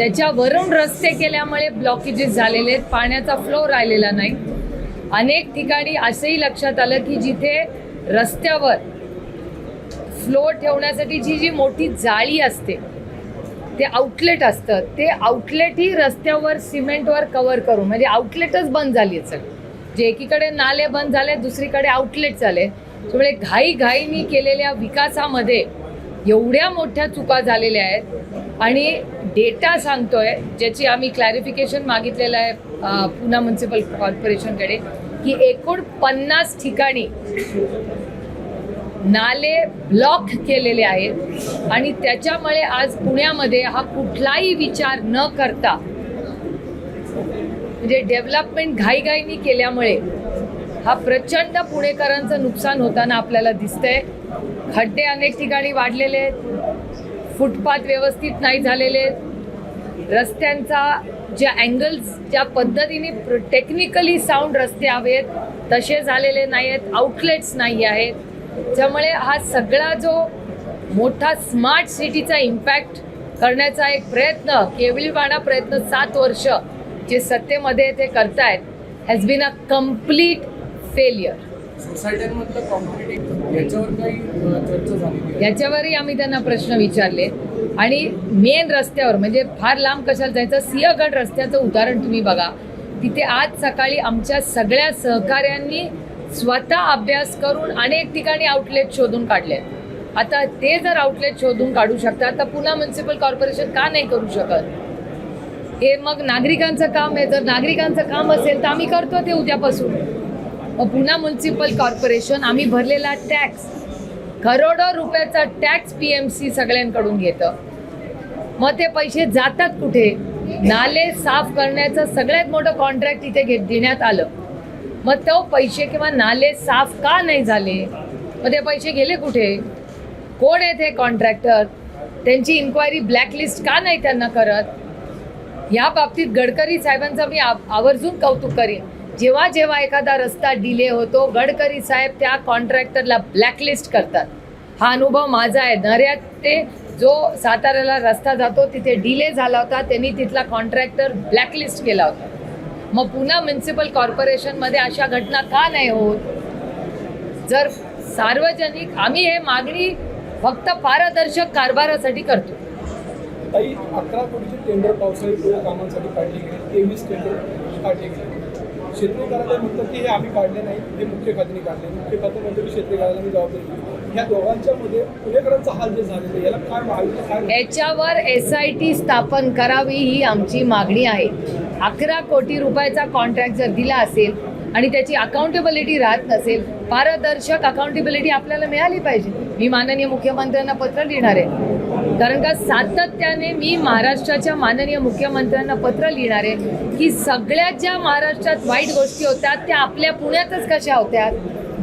त्याच्यावरून रस्ते केल्यामुळे ब्लॉकेजेस झालेले आहेत. पाण्याचा फ्लो राहिलेला नाही. अनेक ठिकाणी असंही लक्षात आलं की जिथे रस्त्यावर फ्लो ठेवण्यासाठी जी जी मोठी जाळी असते ते आउटलेट असतं. ते आउटलेटही रस्त्यावर सिमेंटवर कवर करून म्हणजे आउटलेटच बंद झाली आहेत सगळं. जे एकीकडे नाले बंद झाले दुसरीकडे आउटलेट झाले. त्यामुळे घाईघाईनी केलेल्या विकासामध्ये एवढ्या मोठ्या चुका झालेल्या आहेत. आणि डेटा सांगतोय ज्याची आम्ही क्लॅरिफिकेशन मागितलेलं आहे पुणा म्युन्सिपल कॉर्पोरेशनकडे की एकूण पन्नास ठिकाणी नाले ब्लॉक केलेले आहेत आणि त्याच्यामुळे आज पुण्यामध्ये हा कुठलाही विचार न करता म्हणजे डेव्हलपमेंट घाईघाईनी केल्यामुळे हा प्रचंड पुणेकरांचं नुकसान होताना आपल्याला दिसतंय. खड्डे अनेक ठिकाणी वाढलेले आहेत. फुटपाथ व्यवस्थित नाही झालेले. आहेत रस्त्यांचा ज्या अँगल्स ज्या पद्धतीने टेक्निकली साऊंड रस्ते हवेत तसे झालेले नाही आहेत आउटलेट्स नाही आहेत. त्यामुळे हा सगळा जो मोठा स्मार्ट सिटीचा इम्पॅक्ट करण्याचा एक प्रयत्न केवळीवाडा प्रयत्न सात वर्ष जे सत्तेमध्ये ते करतायत has been a complete failure सोसायट्यांमधलं competitive याच्यावर काही चर्चा झाली याच्यावरही आम्ही त्यांना प्रश्न विचारले. आणि मेन रस्त्यावर म्हणजे फार लांब कशाला जायचं? सिंहगड रस्त्याचं उदाहरण तुम्ही बघा. तिथे आज सकाळी आमच्या सगळ्या सहकाऱ्यांनी स्वतः अभ्यास करून अनेक ठिकाणी आउटलेट शोधून काढले आता ते जर आउटलेट शोधून काढू शकतात तर पुन्हा म्युन्सिपल कॉर्पोरेशन का नाही करू शकत? हे मग नागरिकांचं काम आहे. जर नागरिकांचं काम असेल तर आम्ही करतो ते उद्यापासून. मग पुन्हा म्युन्सिपल कॉर्पोरेशन आम्ही भरलेला टॅक्स करोडो रुपयाचा टॅक्स पी एम सी सगळ्यांकडून घेतं. मग ते पैसे जातात कुठे? नाले साफ करण्याचं सगळ्यात मोठं कॉन्ट्रॅक्ट इथे घेत देण्यात आलं. मग तो पैसे किंवा नाले साफ का नाही झाले? मग ते पैसे गेले कुठे? कोण आहेत हे कॉन्ट्रॅक्टर त्यांची इन्क्वायरी ब्लॅकलिस्ट का नाही त्यांना करत? या बाबतीत गडकरी साहेबांचं मी आव- आवर्जून कौतुक करीन. जेव्हा जेव्हा एखादा रस्ता डिले होतो गडकरी साहेब त्या कॉन्ट्रॅक्टरला ब्लॅकलिस्ट करतात. हा अनुभव माझा आहे. नऱ्यात ते जो साताऱ्याला रस्ता जातो तिथे डिले झाला होता त्यांनी तिथला कॉन्ट्रॅक्टर ब्लॅकलिस्ट केला होता. मग पुन्हा म्युन्सिपल कॉर्पोरेशनमध्ये अशा घटना का नाही होत? जर सार्वजनिक आम्ही हे मागणी फक्त पारदर्शक कारभारासाठी करतो. अकरा कोटीचे टेंडर पावसाळी कामांसाठी काढले गेले. तेवीस टेंडर काढले गेले. क्षेत्रीय कार्यालय म्हणतात की हे आम्ही काढले नाही हे मुख्य खात्याने काढले. मुख्य खातं म्हणतो की क्षेत्रीय कार्यालयाने जबाबदारी घेतली. ह्या दोघांच्या मध्ये पुणेकरांचा हाल जे झालेला आहे, याला काय मागणी काय याच्यावर एस आय टी स्थापन करावी ही आमची मागणी आहे. अकरा कोटी रुपयाचा कॉन्ट्रॅक्ट जर दिला असेल आणि त्याची अकाउंटेबिलिटी राहत नसेल पारदर्शक अकाउंटेबिलिटी आपल्याला मिळाली पाहिजे. मी माननीय मुख्यमंत्र्यांना पत्र लिहिणार आहे. कारण का सातत्याने मी महाराष्ट्राच्या माननीय मुख्यमंत्र्यांना पत्र लिहिणार आहे की सगळ्यात ज्या महाराष्ट्रात वाईट गोष्टी होत्या त्या आपल्या पुण्यातच कशा होत्या?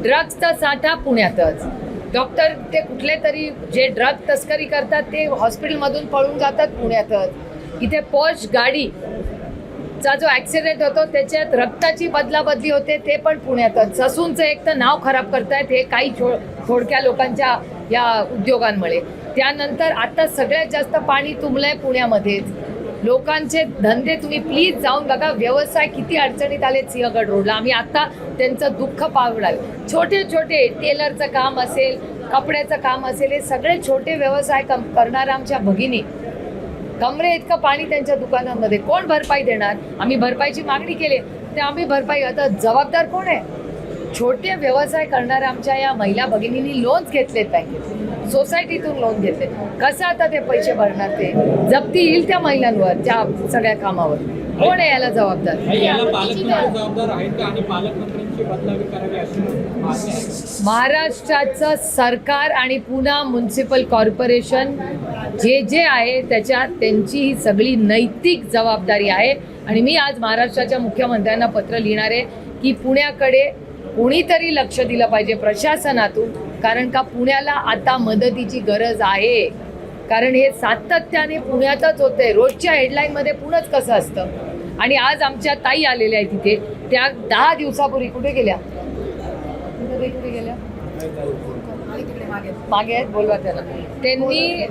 ड्रग्सचा साठा पुण्यातच. डॉक्टर ते कुठले तरी जे ड्रग तस्करी करतात ते हॉस्पिटलमधून पळून जातात पुण्यातच. इथे पॉश गाडी चा जो ॲक्सिडेंट होतो त्याच्यात रक्ताची बदलाबदली होते ते पण पुण्यातच. ससूनचं एक तर नाव खराब करतायत हे काही छो थोडक्या लोकांच्या या उद्योगांमुळे. त्यानंतर आता सगळ्यात जास्त पाणी तुंबलंय पुण्यामध्येच लोकांचे धंदे तुम्ही प्लीज जाऊन बघा व्यवसाय किती अडचणीत आले सिंहगड रोडला आम्ही आता त्यांचं दुःख पावडाल छोटे छोटे टेलरचं काम असेल कपड्याचं काम असेल हे सगळे छोटे व्यवसाय कम करणाऱ्या आमच्या भगिनी. कमरे इतकं पाणी त्यांच्या दुकानामध्ये. कोण भरपाई देणार? आम्ही भरपाईची मागणी केली. ते आम्ही भरपाई आता जबाबदार कोण आहे? छोटे व्यवसाय करणाऱ्या आमच्या या महिला भगिनींनी लोन्स घेतलेत बँकेत सोसायटीतून लोन घेतले कसं आता ते पैसे भरणार ते? जप्ती येईल त्या महिलांवर त्या सगळ्या कामावर. कोण आहे याला जबाबदार? महाराष्ट्राचं सरकार आणि पुन्हा म्युन्सिपल कॉर्पोरेशन जे जे आहे त्याच्यात त्यांची ही सगळी नैतिक जबाबदारी आहे. आणि मी आज महाराष्ट्राच्या मुख्यमंत्र्यांना पत्र लिहिणार आहे की पुण्याकडे कुणीतरी लक्ष दिलं पाहिजे प्रशासनातून कारण का पुण्याला आता मदतीची गरज आहे. कारण हे सातत्याने पुण्यातच होतंय रोजच्या हेडलाईनमध्ये पुणंच कसं असतं? आणि आज आमच्या ताई आलेल्या आहेत तिथे. त्या दहा दिवसापूर्वी कुठे गेल्या? कुठे गेल्या? मागे आहेत बोलवा त्याला. त्यांनी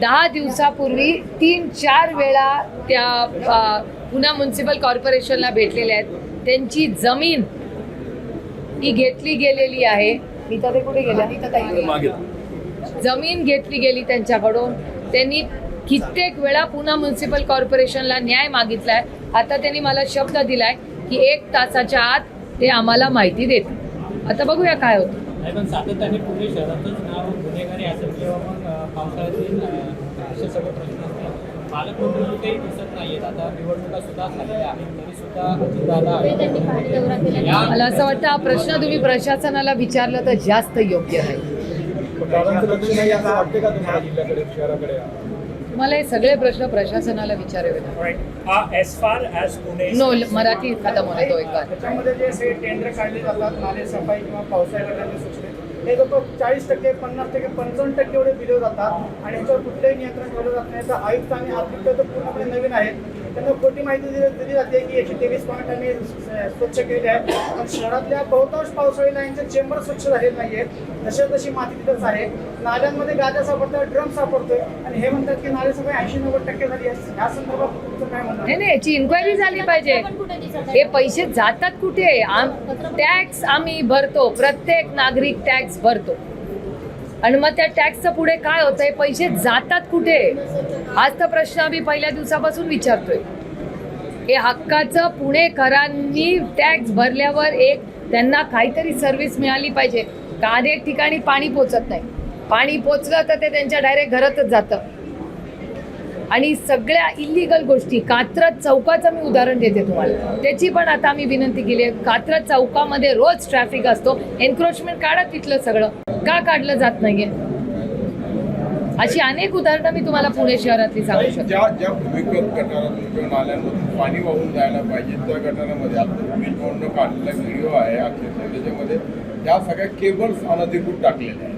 दहा दिवसापूर्वी तीन चार वेळा त्या अ, पुणे म्युन्सिपल कॉर्पोरेशनला भेटलेल्या आहेत. त्यांची जमीन ही घेतली गेलेली आहे. मी तर ते कुठे गेल्या जमीन घेतली गेली त्यांच्याकडून. त्यांनी कित्येक वेळा पुणे म्युन्सिपल कॉर्पोरेशनला न्याय मागितलाय. आता त्यांनी मला शब्द दिलाय की एक तासाच्या आत ते आम्हाला माहिती देतील. आता बघूया काय होतं. सातत्याने पुणे शहरातच नाव गुन्हेगारी असेल किंवा मग पावसाळ्यातील असे सगळे प्रश्न पालकमंत्री काही दिसत नाहीयेत आता निवडणुका सुद्धा झालेल्या आहेत तरी सुद्धा अजितदादा ते त्यांनी पाहणी दौरा केला या मला असं वाटतं हा प्रश्न तुम्ही प्रशासनाला विचारलं तर जास्त योग्य आहे नाही मला हे सगळे प्रश्न प्रशासनाला विचारावे लागतील. Right. As far as Pune नो मराठी खतम होणे तो एक हे लोक चाळीस टक्के पन्नास टक्के पंचावन्न टक्के एवढे दिले जातात आणि याच्यावर कुठलंही नियंत्रण ठेवलं जात नाही. तर आयुक्त आणि आर्थिक तर पूर्णपणे नवीन आहेत. त्यांना खोटी माहिती दिली दिली जाते की एकशे तेवीस पॉईंट आम्ही स्वच्छ केले आहेत पण शहरातल्या बहुतांश पावसाळी नाईंचे चेंबर स्वच्छ झालेले नाही आहेत तशी माती तिथंच आहे. नाल्यांमध्ये गाद्या सापडतात ड्रम सापडतोय. आणि हे म्हणतात की नाले सगळे ऐंशी नव्वद टक्के झाली आहे संदर्भात तुमचं काय म्हणणं नाही नाही याची इन्क्वायरी झाली पाहिजे. हे पैसे जातात कुठे? टॅक्स आम्ही भरतो. प्रत्येक नागरिक टॅक्स भरतो. आणि मग त्या टॅक्सचं पुढे काय होतंय? पैसे जातात कुठे? हाच तर प्रश्न आम्ही पहिल्या दिवसापासून विचारतोय. हे हक्काचं पुणेकरांनी टॅक्स भरल्यावर एक त्यांना काहीतरी सर्व्हिस मिळाली पाहिजे. का अनेक ठिकाणी पाणी पोचत नाही? पाणी पोचलं तर ते त्यांच्या डायरेक्ट घरातच जातं. आणि सगळ्या इलिगल गोष्टी. कात्रज चौकाचं मी उदाहरण देते तुम्हाला. त्याची पण आता आम्ही विनंती केली आहे. कात्रज चौकामध्ये रोज ट्रॅफिक असतो. एन्क्रोचमेंट काढा तिथलं सगळं. का काढलं जात नाहीये? अशी अनेक उदाहरणं मी तुम्हाला पुणे शहरातली सांगू शकते. ज्या ज्या भूमिगत गटारातून किंवा नाल्यांमधून पाणी वाहून जायला पाहिजे त्या गटारामध्ये आता काढलेला व्हिडिओ आहे अक्षरशः त्याच्यामध्ये. त्या सगळ्या केबल्स अनधिकृत टाकलेल्या आहेत.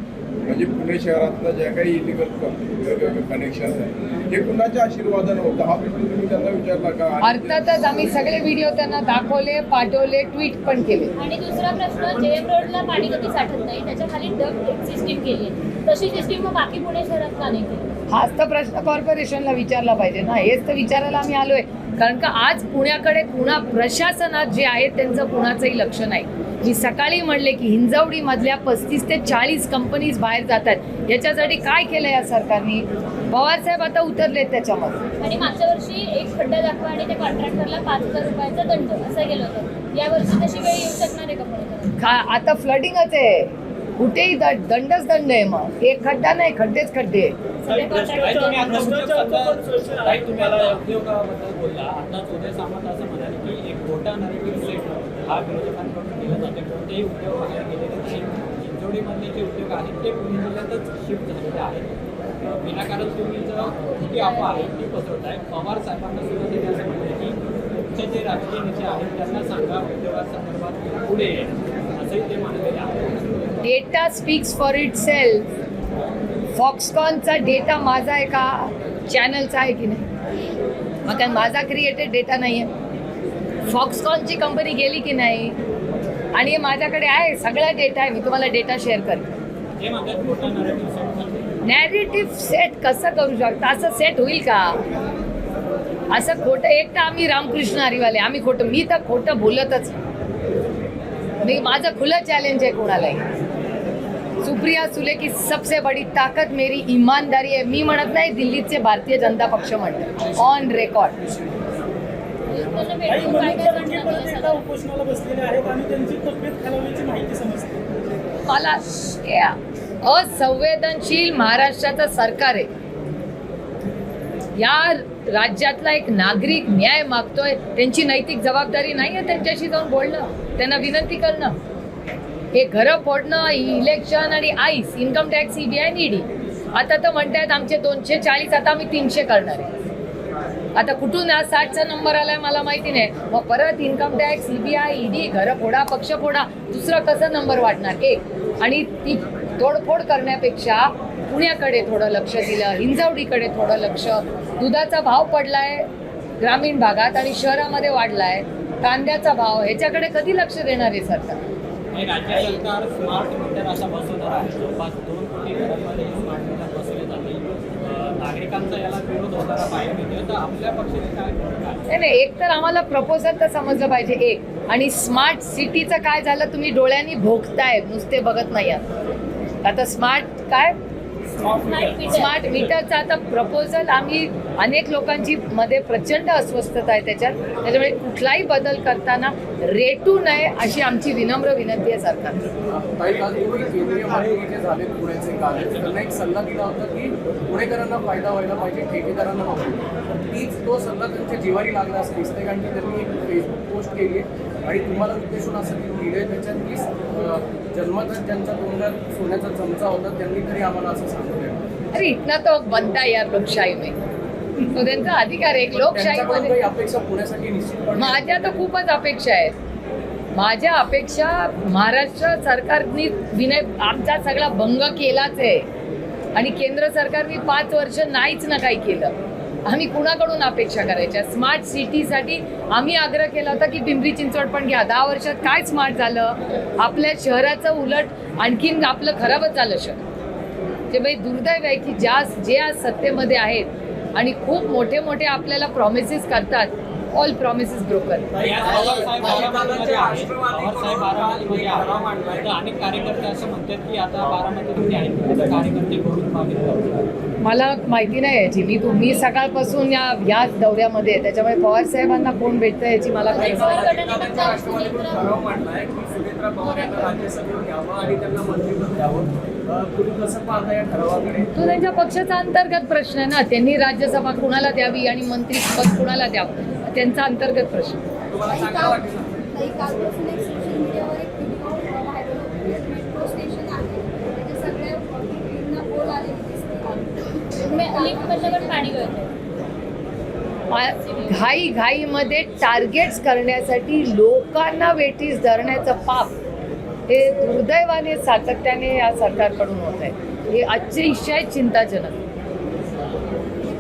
म्हणजे पुणे शहरातलं ज्या काही इलिगल कनेक्शन आहे हे कुणाच्या आशीर्वादानं होतं? हा प्रश्न तुम्ही त्यांना विचारला का? अर्थातच आम्ही सगळे व्हिडिओ त्यांना दाखवले पाठवले ट्विट पण केले. आणि दुसरा प्रश्न जेएम रोडला पाणी कधी साठत नाही त्याच्याखाली डग सिस्टीम केली. तशी सिस्टीम मग बाकी पुणे शहरात का नाही केली? हाच तर प्रश्न कॉर्पोरेशनला विचारला पाहिजे ना. हेच तर विचारायला आम्ही आलोय. कारण का आज पुण्याकडे पुणा प्रशासनात जे आहे त्यांचं कुणाचंही लक्ष नाही. मी सकाळी म्हणले की हिंजवडी मधल्या पस्तीस ते चाळीस कंपनीज बाहेर जातात याच्यासाठी काय केलं या सरकारने? पवार साहेब आता उतरलेत त्याच्यामध्ये. आणि मागच्या वर्षी एक खड्डा दाखवा आणि त्या कॉन्ट्रॅक्टरला पाच हजार रुपयाचा दंड असं गेलं होतं. यावर्षी तशी वेळ येऊ शकणार आहे का आता फ्लडिंगच आहे. कुठेही द- दंडच दंड आहे मग. एक खड्डा नाही खड्डेच खड्डे. हा विनाकारण तुम्ही जर खोटी अफवा आहे ती पसरवताय. पवार साहेबांना सुद्धा त्यांनी असं म्हटलं की तुमचे जे राजकीय नेते आहेत त्यांना सांगा उद्योगासंदर्भात पुढे. Data speaks for itself फॉक्सकॉनचा डेटा माझा आहे का? चॅनलचा आहे की नाही? मग काय माझा क्रिएटेड डेटा नाही आहे फॉक्सकॉनची कंपनी गेली की नाही? आणि माझ्याकडे आहे सगळा डेटा आहे मी तुम्हाला डेटा शेअर करेन ते म्हणतात मोठा नरेटिव्ह सेट झाले. नॅरेटिव्ह सेट कसं करू शकता? असं सेट होईल का? असं खोटं एक तर आम्ही रामकृष्ण हरिवाले आम्ही खोटं मी तर खोटं बोलतच नाही. मी माझं खुलं चॅलेंज आहे कोणालाही. सुप्रिया सुले की सबसे बडी ताकद मेरी ईमानदारी आहे. मी म्हणत नाही दिल्लीचे भारतीय जनता पक्ष म्हणतात ऑन रेकॉर्ड मला असंवेदनशील महाराष्ट्राचं सरकार आहे. या राज्यातला एक नागरिक न्याय मागतोय त्यांची नैतिक जबाबदारी नाही आहे त्यांच्याशी जाऊन बोलणं त्यांना विनंती करणं. हे घरं फोडणं इलेक्शन आणि आईस इन्कम टॅक्स सीबीआय ईडी आता तर म्हणतायत आमचे दोनशे चाळीस आता आम्ही तीनशे करणार आहे. आता कुठून आज साठचा नंबर आलाय मला माहिती नाही. मग परत इन्कम टॅक्स सीबीआय ईडी घरं फोडा पक्ष फोडा दुसरं कसं नंबर वाढणार? एक. आणि ती तोडफोड करण्यापेक्षा पुण्याकडे थोडं लक्ष दिलं हिंजवडीकडे थोडं लक्ष. दुधाचा भाव पडलाय ग्रामीण भागात आणि शहरामध्ये वाढलाय. कांद्याचा भाव ह्याच्याकडे कधी लक्ष देणार आहे सरकार? आणि राज्य सरकार स्मार्ट मीटर असा बसवणार आहे. जवळपास दोन कोटी घरांमध्ये स्मार्ट मीटर बसवले जातील. अ, नागरिक अनेकांचा याला विरोध होताना पाहायला मिळतोय तर आपल्या पक्षाची काय भूमिका आहे? नाही नाही एक तर आम्हाला प्रपोजल तर समजलं पाहिजे एक. आणि स्मार्ट सिटीचं काय झालं तुम्ही डोळ्यांनी भोगताय नुसते बघत नाही आहात. आता स्मार्ट काय? स्मार्ट मीटर स्मार्ट मीटरचा आता प्रपोजल आम्ही अनेक लोकांची मध्ये प्रचंड अस्वस्थता आहे त्याच्यात. त्याच्यामुळे कुठलाही बदल करताना रेटू नये अशी आमची विनम्र विनंती आहे त्यांना एक सल्ला दिला होता की पुणेकरांना फायदा व्हायला पाहिजे ठेकेदारांना तीच तो सल्ला त्यांच्या जिवारी लागला असं दिसतंय कारण की त्यांनी फेसबुक पोस्ट केली आहे. आणि तुम्हाला उद्देशून असं की लिहिलंय त्याच्यात की अं, जन्मतच ज्यांच्या तोंडात सोन्याचा चमचा होता त्यांनी तरी आम्हाला असं सांगितलं. अरे इथना तो बनता यार लोकशाही में. तो त्यांचा अधिकार अपेक्षा पुण्यासाठी निश्चितपणे माझ्या तर खूपच अपेक्षा आहेत. माझ्या अपेक्षा महाराष्ट्र सरकारनी विनय आमचा सगळा भंग केलाच आहे. आणि केंद्र सरकारने पाच वर्ष नाहीच ना काही केलं. आम्ही कुणाकडून अपेक्षा करायच्या? स्मार्ट सिटीसाठी आम्ही आग्रह केला होता की पिंपरी चिंचवड पण घ्या. दहा वर्षात काय स्मार्ट झालं? आपल्या शहराचं उलट आणखीन आपलं खराबच झालं शहर. ते बाई दुर्दैव आहे की ज्या जे आज सत्तेमध्ये आहेत आणि खूप मोठे मोठे आपल्याला प्रॉमिसेस करतात ऑल ब्रोकन कार्यकर्ते घोडून मागितलं मला माहिती नाही याची. मी तुम्ही सकाळपासून या याच दौऱ्यामध्ये. त्याच्यामुळे पवार साहेबांना कोण भेटतं याची मला काही या तो त्यांच्या पक्षाचा अंतर्गत प्रश्न आहे ना. त्यांनी राज्यसभा कुणाला द्यावी आणि मंत्रीपद कुणाला द्यावं? त्यांचा अंतर्गत प्रश्न. घाई घाईमध्ये टार्गेट्स करण्यासाठी लोकांना वेठीस धरण्याचं पाप हे दुर्दैवाने सातत्याने या सरकारकडून होत आहे हे अतिशय चिंताजनक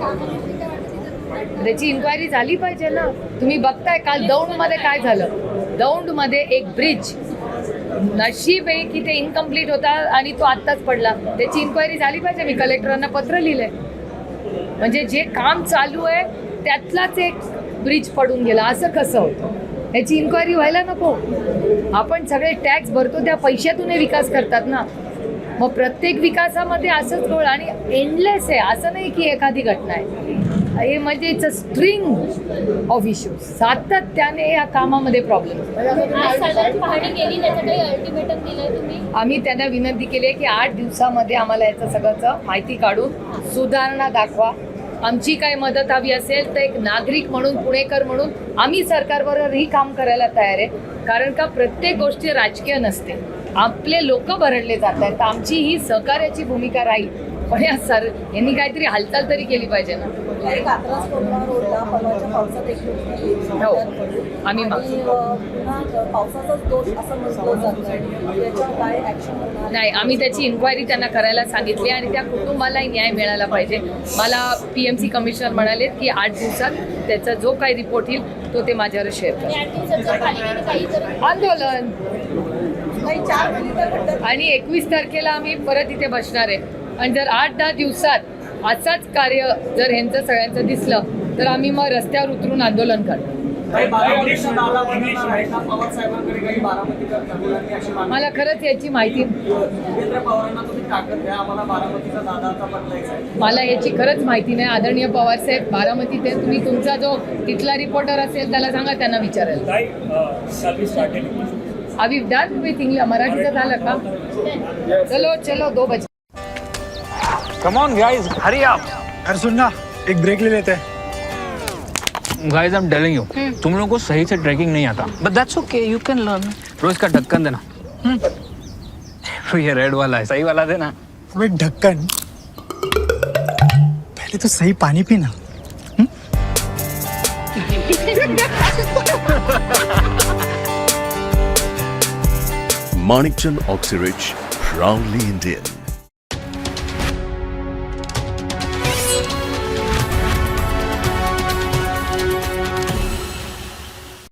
कामामध्ये काय वाटतं तिथं त्याची इन्क्वायरी झाली पाहिजे ना. तुम्ही बघताय काल दौंडमध्ये काय झालं? दौंडमध्ये एक ब्रिज नशीब आहे की ते इनकम्प्लीट होता आणि तो आत्ताच पडला. त्याची इन्क्वायरी झाली पाहिजे? मी कलेक्टरांना पत्र लिहिलंय. म्हणजे जे काम चालू आहे त्यातलाच एक ब्रिज पडून गेला. असं कसं होतं? याची इन्क्वायरी व्हायला नको. आपण सगळे टॅक्स भरतो त्या पैशातून हे विकास करतात ना. मग प्रत्येक विकासामध्ये असंच गोळ आणि एंडलेस आहे. असं नाही की एखादी घटना आहे. हे म्हणजे it's a string of issues सातत्याने या कामामध्ये प्रॉब्लेम पाहणी केली अल्टिमेटम तुम्ही? आम्ही त्यांना विनंती केली आहे की आठ दिवसामध्ये आम्हाला याचं सगळंचं माहिती काढून सुधारणा दाखवा. आमची काय मदत हवी असेल तर एक नागरिक म्हणून पुणेकर म्हणून आम्ही सरकारबरोबरही काम करायला तयार आहे. कारण का प्रत्येक गोष्टी राजकीय नसते. आपले लोक भरडले जात आहेत तर आमची ही सहकार्याची भूमिका राहील. पण या सर यांनी काहीतरी हालचाल तरी केली पाहिजे ना. कात्रज कोकणा रोडला परवाच्या पावसात एक मुलगी हो. आणि अ, पुन्हा पावसाचाच दोष असं म्हटलं जातं याच्यावर काय ऍक्शन होणार? नाही आम्ही त्याची इन्क्वायरी त्यांना करायला सांगितली आणि त्या कुटुंबालाही न्याय मिळाला पाहिजे. मला पी एम सी कमिशनर म्हणाले की आठ दिवसात त्याचा जो काही रिपोर्ट येईल तो ते माझ्यावर शेअर आणि करा आठ दिवसात जर पालिकेने काही जर आंदोलन आणि एकवीस तारखेला आम्ही परत इथे बसणार आहे. आणि जर आठ दहा दिवसात असाच कार्य जर ह्यांचं सगळ्यांचं दिसलं तर आम्ही मग रस्त्यावर उतरून आंदोलन करतो. पवार मला खरंच याची माहिती देवेंद्र पवारांना तुम्ही ताकद द्या आम्हाला बारामतीचा दादाचा बदलायचा आहे. मला याची खरंच माहिती नाही. आदरणीय पवारसाहेब बारामतीत आहे तुम्ही तुमचा जो तिथला रिपोर्टर असेल त्याला सांगा त्यांना विचारायला ताई सर्विस स्टार्टेड अभी डन विथ इंग्लिश मराठीचं झालं का? चलो चलो दो बजे. कम ऑन गाइस हरी आप अरे सुन ना एक ब्रेक ले लेते हैं। Guys I am telling you तुम लोगों को सही से ट्रैकिंग नहीं आता। But that's okay you can learn रोज का ढक्कन देना। तो ये रेड वाला है सही वाला देना। अबे ढक्कन पहले तो सही पानी पीना। Manikchand Oxyrich, proudly Indian.